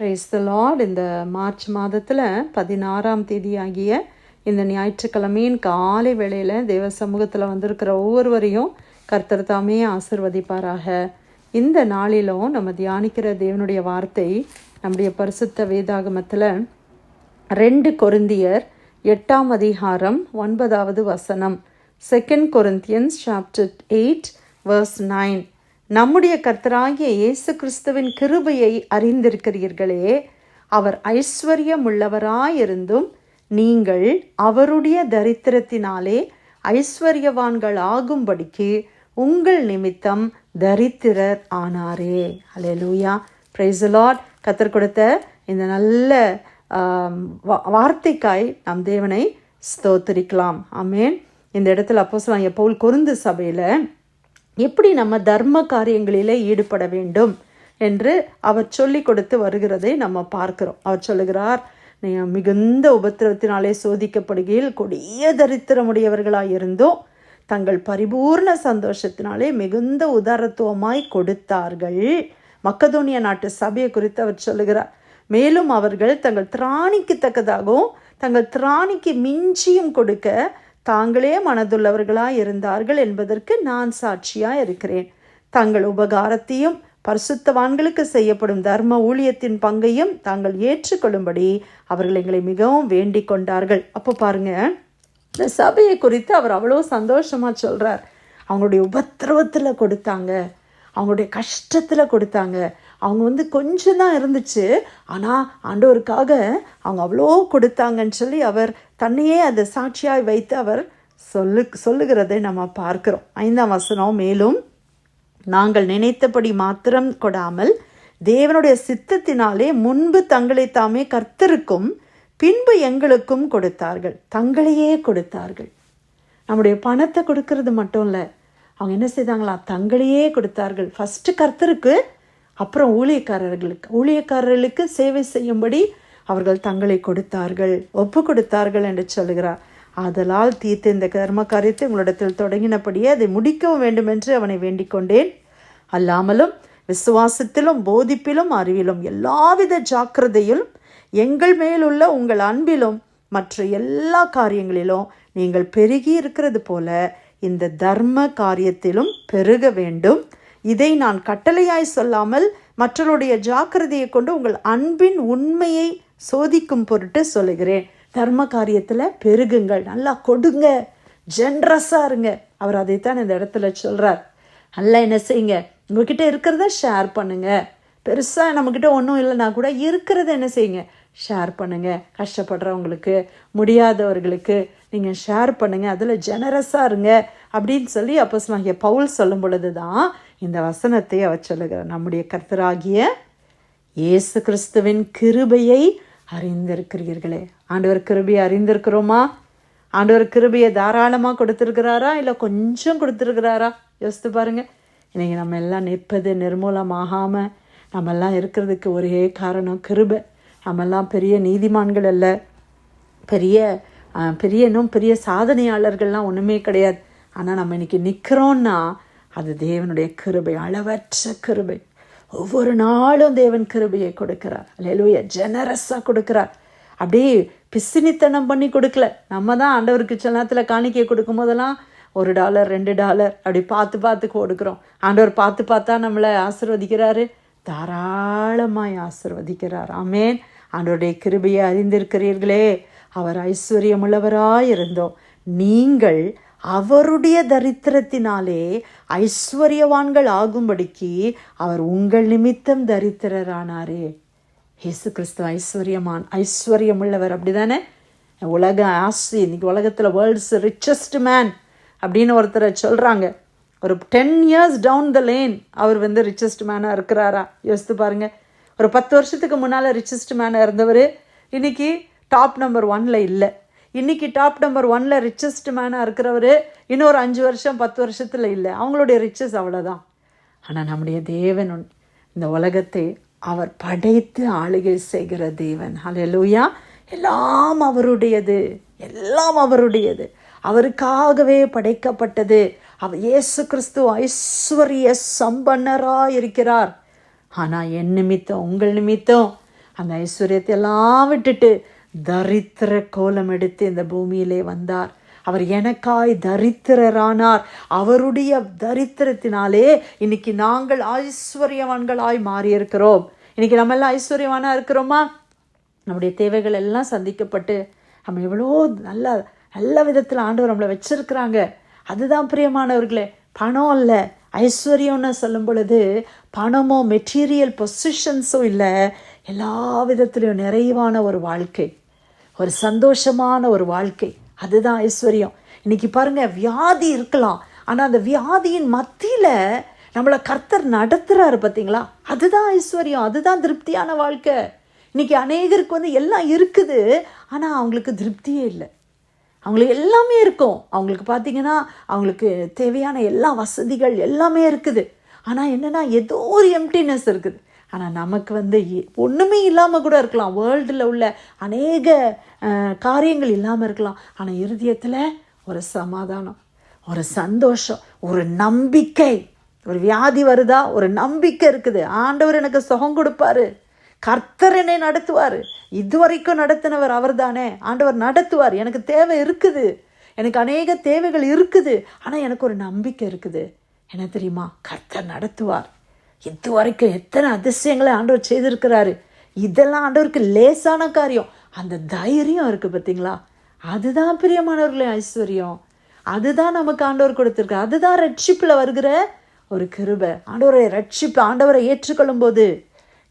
Price the Lord இந்த March மாதத்தில் பதினாறாம் தேதி ஆகிய இந்த ஞாயிற்றுக்கிழமையின் காலை வேளையில் தேவ சமூகத்தில் வந்திருக்கிற ஒவ்வொருவரையும் கர்த்தர் தாமே ஆசிர்வதிப்பாராக. இந்த நாளிலும் நம்ம தியானிக்கிற தேவனுடைய வார்த்தை நம்முடைய பரிசுத்த வேதாகமத்தில் ரெண்டு கொருந்தியர் எட்டாம் அதிகாரம் ஒன்பதாவது வசனம். Second Corinthians chapter eight verse nine நம்முடைய கர்த்தராகிய இயேசு கிறிஸ்துவின் கிருபையை அறிந்திருக்கிறீர்களே அவர் ஐஸ்வர்யமுள்ளவராயிருந்தும் நீங்கள் அவருடைய தரித்திரத்தினாலே ஐஸ்வர்யவான்கள் ஆகும்படிக்கு உங்கள் நிமித்தம் தரித்திரர் ஆனாரே. அலையலூயா லூயா லார்ட் கத்தர் கொடுத்த இந்த நல்ல வார்த்தைக்காய் நம் தேவனை ஸ்தோத்திரிக்கலாம். ஆமென் இந்த இடத்துல அப்போ பவுல் குருந்து சபையில் எப்படி நம்ம தர்ம காரியங்களிலே ஈடுபட வேண்டும் என்று அவர் சொல்லி கொடுத்து வருகிறதை நம்ம பார்க்கிறோம். அவர் சொல்லுகிறார் மிகுந்த உபத்திரவத்தினாலே சோதிக்கப்படுகையில் கொடிய தரித்திரமுடையவர்களாக இருந்தும் தங்கள் பரிபூர்ண சந்தோஷத்தினாலே மிகுந்த உதாரத்துவமாய் கொடுத்தார்கள். மக்கதோனிய நாட்டு சபையை குறித்து அவர் சொல்லுகிறார் மேலும் அவர்கள் தங்கள் திராணிக்கு தக்கதாகவும் தங்கள் திராணிக்கு மிஞ்சியும் கொடுக்க தாங்களே மனதுள்ளவர்களாய் இருந்தார்கள் என்பதற்கு நான் சாட்சியாக இருக்கிறேன். தங்கள் உபகாரத்தையும் பரிசுத்தவான்களுக்கு செய்யப்படும் தர்ம ஊழியத்தின் பங்கையும் தாங்கள் ஏற்றுக்கொள்ளும்படி அவர்கள் எங்களை மிகவும் வேண்டிக் கொண்டார்கள். அப்போ பாருங்க இந்த சபையை குறித்து அவர் அவ்வளோ சந்தோஷமாக சொல்கிறார் அவங்களுடைய உபத்திரவத்தில் கொடுத்தாங்க. அவங்களுடைய கஷ்டத்தில் கொடுத்தாங்க. அவங்க வந்து கொஞ்சம் தான் இருந்துச்சு. ஆனால் ஆண்டவருக்காக அவங்க அவ்வளோ கொடுத்தாங்கன்னு சொல்லி அவர் தன்னையே அதை சாட்சியாய் வைத்து அவர் சொல்லு சொல்லுகிறதை நம்ம பார்க்கிறோம். ஐந்தாம் வசனம் மேலும் நாங்கள் நினைத்தபடி மாத்திரம் கொடாமல் தேவனுடைய சித்தத்தினாலே முன்பு தங்களை தாமே கர்த்தருக்கும் பின்பு எங்களுக்கும் கொடுத்தார்கள். தங்களையே கொடுத்தார்கள். நம்முடைய பணத்தை கொடுக்கறது மட்டும் இல்லை அவங்க என்ன செய்தாங்களா? தங்களையே கொடுத்தார்கள். ஃபஸ்ட்டு கர்த்தருக்கு அப்புறம் ஊழியக்காரர்களுக்கு. ஊழியக்காரர்களுக்கு சேவை செய்யும்படி அவர்கள் தங்களை கொடுத்தார்கள். ஒப்பு கொடுத்தார்கள் என்று சொல்கிறார் ஆதலால் தீர்த்த இந்த கர்ம காரியத்தை உங்களிடத்தில் தொடங்கினபடியே அதை முடிக்கவும் வேண்டும் என்று அவனை வேண்டிக் கொண்டேன். அல்லாமலும் விசுவாசத்திலும் போதிப்பிலும் அறிவிலும் எல்லாவித ஜாக்கிரதையிலும் எங்கள் மேலுள்ள உங்கள் அன்பிலும் மற்ற எல்லா காரியங்களிலும் நீங்கள் பெருகி இருக்கிறது போல இந்த தர்ம காரியத்திலும் பெருக வேண்டும். இதை நான் கட்டளையாய் சொல்லாமல் மற்றவருடைய ஜாக்கிரதையை கொண்டு உங்கள் அன்பின் உண்மையை சோதிக்கும் பொருட்டு சொல்லுகிறேன். தர்ம காரியத்தில் பெருகுங்கள். நல்லா கொடுங்க. ஜென்ரஸாக இருங்க. அவர் அதைத்தான் இந்த இடத்துல சொல்கிறார் நல்லா என்ன செய்யுங்க. உங்ககிட்ட இருக்கிறத ஷேர் பண்ணுங்க. பெருசாக நம்மக்கிட்ட ஒன்றும் இல்லைன்னா கூட இருக்கிறத என்ன செய்யுங்க. ஷேர் பண்ணுங்கள் கஷ்டப்படுறவங்களுக்கு முடியாதவர்களுக்கு நீங்கள் ஷேர் பண்ணுங்கள் அதில் ஜெனரஸாக இருங்க. அப்படின்னு சொல்லி அப்போ சொன்னாங்க பவுல் சொல்லும் பொழுது தான் இந்த வசனத்தை அவர் சொல்லுகிறார். நம்முடைய கர்த்தராகிய இயேசு கிறிஸ்துவின் கிருபையை அறிந்திருக்கிறீர்களே. ஆண்டவர் கிருபையை அறிந்திருக்கிறோமா? ஆண்டவர் கிருபையை தாராளமாக கொடுத்துருக்கிறாரா? இல்லை கொஞ்சம் கொடுத்துருக்கிறாரா? யோசித்து பாருங்கள் இன்றைக்கி நம்ம எல்லாம் நிற்பது நிர்மூலமாகாமல் நம்மெல்லாம் இருக்கிறதுக்கு ஒரே காரணம் கிருபை. நம்மெல்லாம் பெரிய நீதிமான்கள் அல்ல. பெரிய பெரிய இன்னும் பெரிய சாதனையாளர்கள்லாம் ஒன்றுமே கிடையாது. ஆனால் நம்ம இன்றைக்கி நிற்கிறோன்னா அது தேவனுடைய கிருபை அளவற்ற கிருபை. ஒவ்வொரு நாளும் தேவன் கிருபையை கொடுக்கிறார். அல்லேலூயா ஜெனரஸாக கொடுக்கிறார். அப்படியே பிசினித்தனம் பண்ணி கொடுக்கல. நம்ம தான் ஆண்டவருக்கு சில நேரத்தில் காணிக்கை கொடுக்கும் போதெல்லாம் ஒரு டாலர் ரெண்டு டாலர் அப்படி பார்த்து பார்த்து கொடுக்குறோம். ஆண்டவர் பார்த்து பார்த்தா நம்மளை ஆசிர்வதிக்கிறாரு. தாராளமாய் ஆசிர்வதிக்கிறார். ஆமேன் அவருடைய கிருபையை அறிந்திருக்கிறீர்களே. அவர் ஐஸ்வர்யமுள்ளவராயிருந்தோம். நீங்கள் அவருடைய தரித்திரத்தினாலே ஐஸ்வர்யவான்கள் ஆகும்படிக்கு அவர் உங்கள் நிமித்தம் தரித்திரரானாரே. இயேசு கிறிஸ்து ஐஸ்வர்யமான் ஐஸ்வர்யமுள்ளவர். அப்படிதானே? உலக ஆசி இன்னைக்கு உலகத்தில் வேர்ல்ட்ஸ் ரிச்சஸ்ட் மேன் அப்படின்னு ஒருத்தரை சொல்கிறாங்க ஒரு ten years down the lane அவர் வந்து ரிச்சஸ்ட் மேனாக இருக்கிறாரா? யோசித்து பாருங்கள் ஒரு பத்து வருஷத்துக்கு முன்னால் ரிச்சஸ்ட் மேனாக இருந்தவர் இன்றைக்கி டாப் நம்பர் ஒனில் இல்லை. இன்றைக்கி டாப் நம்பர் ஒன்ல ரிச்சஸ்ட் மேனாக இருக்கிறவர் இன்னொரு அஞ்சு வருஷம் பத்து வருஷத்தில் இல்லை. அவங்களுடைய ரிச்சஸ் அவ்வளோதான் ஆனால் நம்முடைய தேவன் இந்த உலகத்தை அவர் படைத்து ஆளுகை செய்கிற தேவன். ஹalleluya எல்லாம் அவருடையது. எல்லாம் அவருடையது. அவருக்காகவே படைக்கப்பட்டது. அவர் இயேசு கிறிஸ்து ஐஸ்வர்ய சம்பன்னராக இருக்கிறார் ஆனால் என் நிமித்தம் உங்கள் நிமித்தம். அந்த ஐஸ்வர்யத்தை எல்லாம் விட்டுட்டு தரித்திர கோலம் எடுத்து இந்த பூமியிலே வந்தார். அவர் எனக்காய் தரித்திரரானார். அவருடைய தரித்திரத்தினாலே இன்னைக்கு நாங்கள் ஐஸ்வர்யவான்களாய் மாறியிருக்கிறோம். இன்னைக்கு நம்ம எல்லாம் ஐஸ்வர்யவானா இருக்கிறோமா? நம்முடைய தேவைகள் எல்லாம் சந்திக்கப்பட்டு நம்ம எவ்வளோ நல்ல நல்ல விதத்தில் ஆண்டவர் நம்மளை வச்சிருக்கிறாங்க. அதுதான் பிரியமானவர்களே பணம் இல்லை ஐஸ்வர்யம்னு சொல்லும் பொழுது பணமோ மெட்டீரியல் பொசிஷன்ஸோ இல்லை எல்லா விதத்துலேயும் நிறைவான ஒரு வாழ்க்கை. ஒரு சந்தோஷமான ஒரு வாழ்க்கை. அதுதான் ஐஸ்வர்யம். இன்னைக்கு பாருங்கள் வியாதி இருக்கலாம். ஆனால் அந்த வியாதியின் மத்தியில் நம்மளை கர்த்தர் நடத்துகிறாரு பார்த்தீங்களா அதுதான் ஐஸ்வர்யம். அதுதான் திருப்தியான வாழ்க்கை. இன்னைக்கு அநேகருக்கு வந்து எல்லாம் இருக்குது ஆனால் அவங்களுக்கு திருப்தியே இல்லை. அவங்களுக்கு எல்லாமே இருக்கும். அவங்களுக்கு பார்த்தீங்கன்னா அவங்களுக்கு தேவையான எல்லா வசதிகள் எல்லாமே இருக்குது. ஆனால் என்னென்னா ஏதோ ஒரு எம்டினஸ் இருக்குது. ஆனால் நமக்கு வந்து ஒன்றுமே இல்லாமல் கூட இருக்கலாம். வேர்ல்டில் உள்ள அநேக காரியங்கள் இல்லாமல் இருக்கலாம். ஆனால் இருதயத்தில் ஒரு சமாதானம் ஒரு சந்தோஷம் ஒரு நம்பிக்கை. ஒரு வியாதி வருதா? ஒரு நம்பிக்கை இருக்குது. ஆண்டவர் எனக்கு சுகம் கொடுப்பாரு. கர்த்தர் என்னை நடத்துவார். இதுவரைக்கும் நடத்தினவர் அவர்தானே. ஆண்டவர் நடத்துவார். எனக்கு தேவை இருக்குது. எனக்கு அநேக தேவைகள் இருக்குது. ஆனால் எனக்கு ஒரு நம்பிக்கை இருக்குது. என்ன தெரியுமா? கர்த்தர் நடத்துவார். இதுவரைக்கும் எத்தனை அதிசயங்களை ஆண்டவர் செய்திருக்கிறாரு. இதெல்லாம் ஆண்டவருக்கு லேசான காரியம். அந்த தைரியம் இருக்குது பார்த்தீங்களா? அதுதான் பிரியமானவர்களே ஐஸ்வர்யம். அதுதான் நமக்கு ஆண்டவர் கொடுத்துருக்கு. அதுதான் ரட்சிப்பில் வருகிற ஒரு கிருபை. ஆண்டவரை ரட்சிப்பு ஆண்டவரை ஏற்றுக்கொள்ளும் போது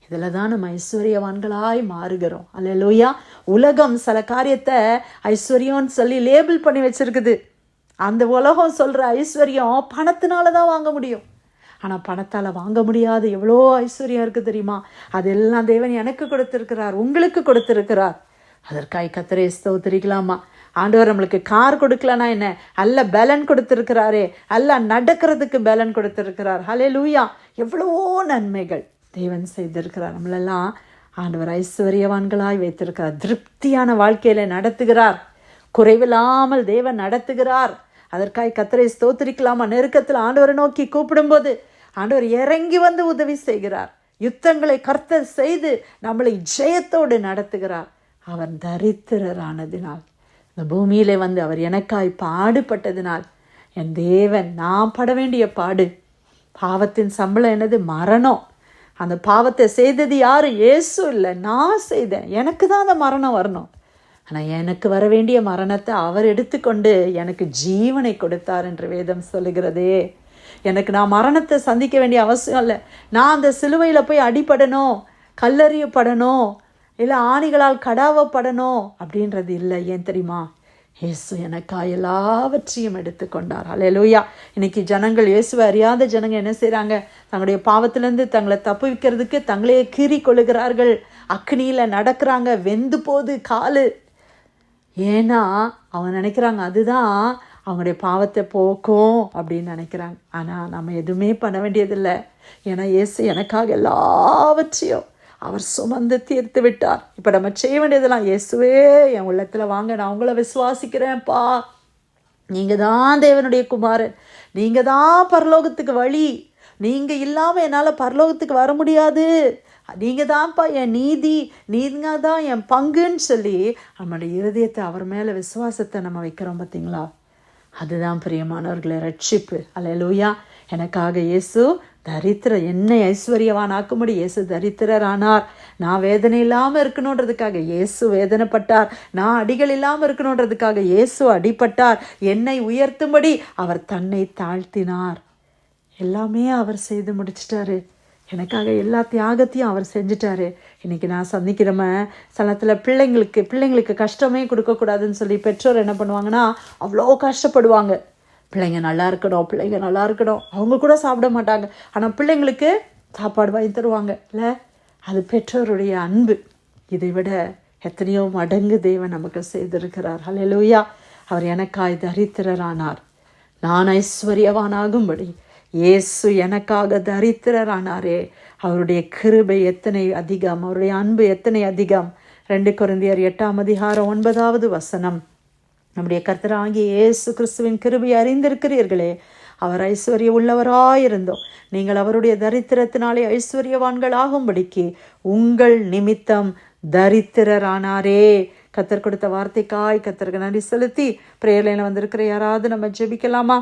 இதில் தான் நம்ம ஐஸ்வர்யவான்களாய் மாறுகிறோம். அல்ல லோயா உலகம் சில காரியத்தை ஐஸ்வர்யம்னு சொல்லி லேபிள் பண்ணி வச்சுருக்குது. அந்த உலகம் சொல்கிற ஐஸ்வர்யம் பணத்தினால தான் வாங்க முடியும். ஆனால் பணத்தால் வாங்க முடியாத எவ்வளோ ஐஸ்வர்யம் இருக்குது தெரியுமா? அதெல்லாம் தேவன் எனக்கு கொடுத்துருக்கிறார் உங்களுக்கு கொடுத்துருக்கிறார். அதற்காய் கத்தரை ஸ்தோத்திரிக்கலாமா? ஆண்டவர் நம்மளுக்கு கார் கொடுக்கலனா என்ன? அல்ல பலன் கொடுத்துருக்கிறாரே. அல்ல நடக்கிறதுக்கு பலன் கொடுத்துருக்கிறார். ஹலே லூயா எவ்வளவோ நன்மைகள் தேவன் செய்திருக்கிறார். நம்மளெல்லாம் ஆண்டவர் ஐஸ்வர்யவான்களாய் வைத்திருக்கிறார். திருப்தியான வாழ்க்கையில் நடத்துகிறார். குறைவில்லாமல் தேவன் நடத்துகிறார். அதற்காய் கத்தரை ஸ்தோத்திரிக்கலாமா? நெருக்கத்தில் ஆண்டவரை நோக்கி கூப்பிடும்போது ஆண்டவர் இறங்கி வந்து உதவி செய்கிறார். யுத்தங்களை கர்த்தர் செய்து நம்மளை ஜெயத்தோடு நடத்துகிறார். அவன் தரித்திரரானதினால் இந்த பூமியிலே வந்து அவர் எனக்காய் பாடுபட்டதினால் என் தேவன் நான் பட வேண்டிய பாடு பாவத்தின் சம்பளம் எனது மரணம். அந்த பாவத்தை செய்தது யாரு? ஏசு இல்லை. நான் செய்தேன். எனக்கு தான் அந்த மரணம் வரணும். ஆனால் எனக்கு வர வேண்டிய மரணத்தை அவர் எடுத்துக்கொண்டு எனக்கு ஜீவனை கொடுத்தார் என்று வேதம் சொல்லுகிறதே. எனக்கு நான் மரணத்தை சந்திக்க வேண்டிய அவசியம் இல்லை. நான் அந்த சிலுவையில் போய் அடிபடணும் கல்லறியப்படணும் இல்லை ஆணிகளால் கடாவப்படணும் அப்படின்றது இல்லை. ஏன் தெரியுமா? இயேசு எனக்கா எல்லாவற்றையும் எடுத்துக்கொண்டார். அல்லேலூயா இன்னைக்கு ஜனங்கள் இயேசுவை அறியாத ஜனங்கள் என்ன செய்கிறாங்க தங்களுடைய பாவத்திலேருந்து தங்களை தப்புவிக்கிறதுக்கு தங்களையே கீறி கொள்ளுகிறார்கள். அக்னியில் நடக்கிறாங்க. வெந்து போது காலு. ஏன்னா அவங்க நினைக்கிறாங்க அதுதான் அவங்களுடைய பாவத்தை போக்கும் அப்படின்னு நினைக்கிறாங்க. ஆனால் நம்ம எதுவுமே பண்ண வேண்டியதில்லை. ஏன்னா இயேசு எனக்காக எல்லாவற்றையும் அவர் சுமந்து தீர்த்து விட்டார். இப்போ நம்ம செய்ய வேண்டியதெல்லாம் இயேசுவே என் உள்ளத்தில் வாங்க நான் உங்களை விசுவாசிக்கிறேன்ப்பா. நீங்கள் தான் தேவனுடைய குமாரன். நீங்கள் தான் பரலோகத்துக்கு வழி. நீங்கள் இல்லாமல் என்னால் பரலோகத்துக்கு வர முடியாது. நீங்கள் தான்ப்பா என் நீதி நீங்க தான் என் பங்குன்னு சொல்லி நம்மளுடைய இருதயத்தை அவர் மேலே விசுவாசத்தை நம்ம வைக்கிறோம் பார்த்தீங்களா அதுதான் பிரியமானவர்களை ரட்சிப்பு. அல்லேலூயா எனக்காக இயேசு தரித்திர என்னை ஐஸ்வர்யவான் ஆக்கும்படி இயேசு தரித்திரரானார். நான் வேதனை இல்லாமல் இருக்கணுன்றதுக்காக இயேசு வேதனைப்பட்டார். நான் அடிகள் இல்லாமல் இருக்கணுன்றதுக்காக இயேசு அடிப்பட்டார் என்னை உயர்த்தும்படி அவர் தன்னை தாழ்த்தினார். எல்லாமே அவர் செய்து முடிச்சிட்டாரு. எனக்காக எல்லா தியாகத்தையும் அவர் செஞ்சிட்டாரு. இன்னைக்கு நான் சந்திக்கிறம சனத்தில் பிள்ளைங்களுக்கு பிள்ளைங்களுக்கு கஷ்டமே கொடுக்கக்கூடாதுன்னு சொல்லி பெற்றோர் என்ன பண்ணுவாங்கன்னா அவ்வளோ கஷ்டப்படுவாங்க. பிள்ளைங்க நல்லா இருக்கணும் பிள்ளைங்க நல்லா இருக்கணும். அவங்க கூட சாப்பிட மாட்டாங்க. ஆனால் பிள்ளைங்களுக்கு சாப்பாடு வாங்கி தருவாங்க. இல்லை அது பெற்றோருடைய அன்பு. இதை விட எத்தனையோ மடங்கு தேவன் நமக்கு செய்திருக்கிறார். ஹalleluya அவர் எனக்காய் தரித்திரரானார். நான் ஐஸ்வர்யவானாகும்படி இயேசு எனக்காக தரித்திரரானாரே. அவருடைய கிருபை எத்தனை அதிகம்? அவருடைய அன்பு எத்தனை அதிகம்? ரெண்டு குருந்தியர் எட்டாம் அதிகாரம் ஒன்பதாவது வசனம். நம்முடைய கர்த்தராகிய இயேசு கிறிஸ்துவின் கிருபையை அறிந்திருக்கிறீர்களே. அவர் ஐஸ்வர்ய உள்ளவராயிருந்தோம் நீங்கள் அவருடைய தரித்திரத்தினாலே ஐஸ்வர்யவான்கள் ஆகும்படிக்கு உங்கள் நிமித்தம் தரித்திரரானாரே. கத்தர் கொடுத்த வார்த்தைக்காய் கத்தருக்கு நன்றி செலுத்தி பிரேயர்லைனில் வந்திருக்கிற யாராவது நம்ம ஜெபிக்கலாமா?